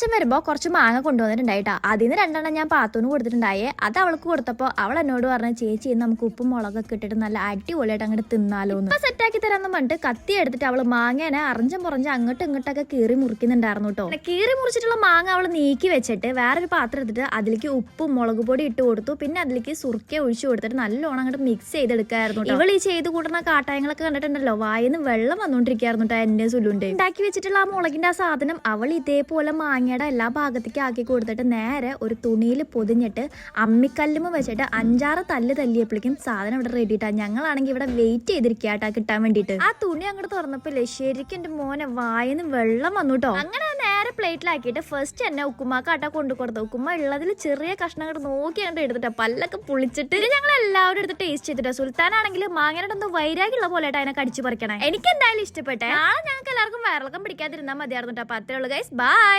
അച്ഛൻ വരുമ്പോൾ കുറച്ച് മാങ്ങ കൊണ്ടുവന്നിട്ടുണ്ടായിട്ടാ. അതിൽ നിന്ന് രണ്ടെണ്ണം ഞാൻ പാത്തൂന് കൊടുത്തിട്ടുണ്ടായേ. അത് അവൾക്ക് കൊടുത്തപ്പോൾ അവൾ എന്നോട് പറഞ്ഞ ചേച്ചി നമുക്ക് ഉപ്പും മുളകൊക്കെ ഇട്ടിട്ട് നല്ല അടിപൊളിയായിട്ട് അങ്ങോട്ട് തിന്നാലോ സെറ്റ് ആക്കി തരാന്ന് പറഞ്ഞിട്ട് കത്തി എടുത്തിട്ട് അവൾ മാങ്ങേനെ അറിഞ്ഞും പുറഞ്ഞ് അങ്ങോട്ടും ഇങ്ങോട്ടൊക്കെ കീറി മുറിക്കുന്നുണ്ടായിരുന്നു കേട്ടോ കീറി മുറിച്ചിട്ടുള്ള മാങ്ങ അവൾ നീക്കി വെച്ചിട്ട് വേറൊരു പാത്രം എടുത്തിട്ട് അതിലേക്ക് ഉപ്പും മുളക് പൊടി ഇട്ട് കൊടുത്തു. പിന്നെ അതിലേക്ക് സുർക്ക ഒഴിച്ചു കൊടുത്തിട്ട് നല്ലോണം അങ്ങോട്ട് മിക്സ് ചെയ്തെടുക്കായിരുന്നു. ഇവൾ ഈ ചെയ്ത് കൂട്ടുന്ന കാട്ടായങ്ങളൊക്കെ കണ്ടിട്ടുണ്ടല്ലോ വായിന്ന് വെള്ളം വന്നോണ്ടിരിക്കായിരുന്നു കേട്ടോ എന്റെ സുലുണ്ട്. ഉണ്ടാക്കി വെച്ചിട്ടുള്ള ആ മുളകിന്റെ ആ സാധനം അവൾ ഇതേപോലെ മാങ്ങയുടെ എല്ലാ ഭാഗത്തേക്കും ആക്കി കൊടുത്തിട്ട് നേരെ ഒരു തുണിയിൽ പൊതിഞ്ഞിട്ട് അമ്മിക്കല്ലും വെച്ചിട്ട് അഞ്ചാറ് തല്ല് തല്ലിയപ്പോഴേക്കും സാധനം ഇവിടെ റെഡി ഇട്ടാ ഞങ്ങളാണെങ്കിൽ ഇവിടെ വെയിറ്റ് ചെയ്തിരിക്കുക കേട്ടാ കിട്ടാൻ വേണ്ടിയിട്ട്. ആ തുണി അങ്ങോട്ട് തുറന്നപ്പോ ശരിക്കും എന്റെ മോനെ വായിന്ന് വെള്ളം വന്നു കേട്ടോ അങ്ങനെ നേരെ പ്ലേറ്റിലാക്കിയിട്ട് ഫസ്റ്റ് എന്നെ ഉക്കുമാക്കാട്ടാ കൊണ്ടു കൊടുത്തു ഉക്കുമ്മ ഉള്ളതിൽ ചെറിയ കഷ്ണം കൂടെ നോക്കി അങ്ങോട്ട് എടുത്തിട്ട്. പല്ലൊക്കെ പുളിച്ചിട്ട്. ഇത് ഞങ്ങൾ എല്ലാവരും എടുത്ത് ടേസ്റ്റ് ചെയ്തിട്ട്. സുൽത്താനാണെങ്കിൽ മാങ്ങയുടെ ഒന്ന് വൈരാഗ്യമുള്ള പോലെ ആയിട്ട് അതിനെ കടിച്ചു പറിക്കണേ. എനിക്ക് എന്തായാലും ഇഷ്ടപ്പെട്ടെ. നാളെ ഞങ്ങൾക്ക് എല്ലാവർക്കും വയറിളക്കം പിടിക്കാതിരുന്നാൽ മതിയായിരുന്നു കേട്ടോ അപ്പൊ അത്രേ ഗൈസ് ബൈ